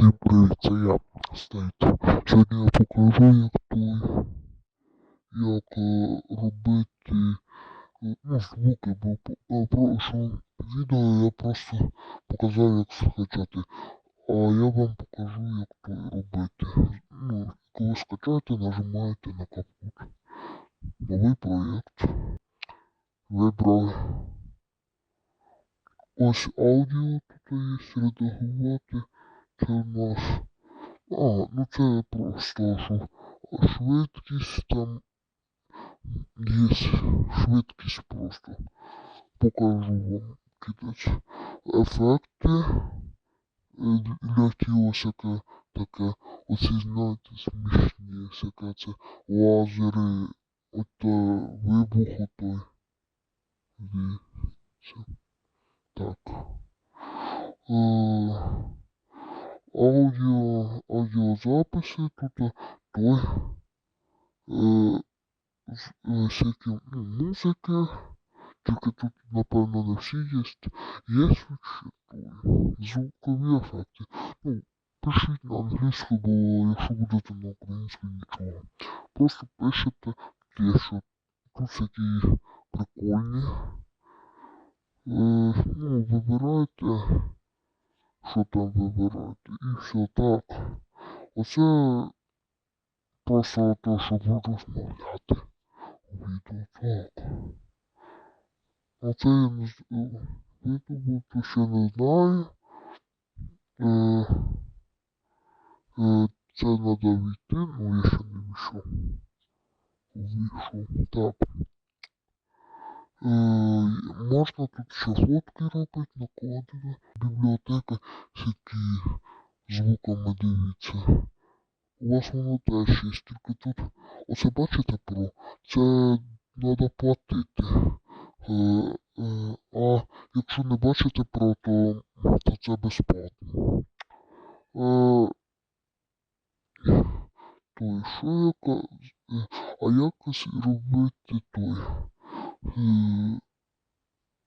Всім привіт, це я, Стейт. Сьогодні я покажу, як той, як е, робити, е, ну, звуки, бо по- е, прошлому відео я просто показав, як скачати. А я вам покажу, як той робити. Ну, коли скачаєте, нажимаєте на капут. Новий проєкт. Вибрали. Ось аудіо тут є редагувати. Це у нас. А, ну це просто що швидкість там є швидкість просто. Покажу вам кидать. Ефекти е, для тіла всяке таке. Оці знаєте смішні всяке це лазери, ото вибух отой. Дивіться. Так. Е, аудіо, аудіозаписи тут е, той е, з- е, всякі ну, музики, тільки тут, напевно, не всі є. Є ще той, звукові ефекти. Ну, пишіть на англійську, бо якщо будете на українську нічого. Просто пишете те, що тут всякі прикольні. Е, ну, вибирайте, що там вибирати, і все так. Оце просто те, що буду розмовляти у відео, так. А це я не з- е, відео, то ще не знаю. Е, е, це треба війти, ну я ще не вийшов. Вийшов, так. Е, можна тут ще фотки робити, накладати. Бібліотека всякі звуками дивіться. У вас воно теж є, тільки тут, оце бачите про, це треба платити. Е, е, а якщо не бачите про, то, то це безплатно. Е, той, що яка, е, а якось робити той, е,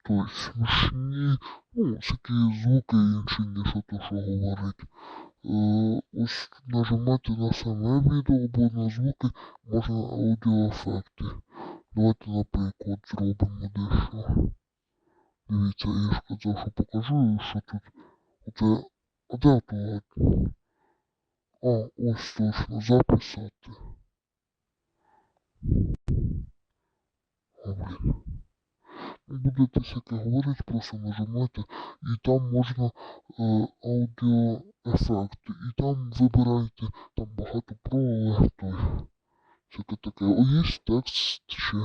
той смішні, ну, всякі звуки інші, ніж то, що говорить. Е, ось нажимати на саме відео, або на звуки можна аудіоефекти. Давайте, наприклад, зробимо дещо. Дивіться, я ж казав, що покажу, що тут. Оце, а де тут? А, ось точно, записати. Будете всяке говорити, просто нажимайте, і там можна е, аудіоефекти, і там вибираєте, там багато про той. Всяке таке. О, є текст ще.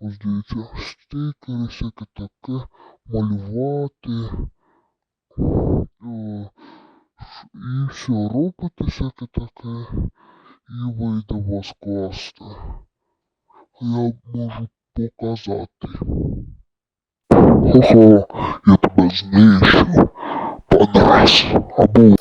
Ось дивіться, стикери, всяке таке, малювати. Е, і все, робите всяке таке, і вийде у вас класти. Я можу показати. Ого, я тебе знищу, панас, абу.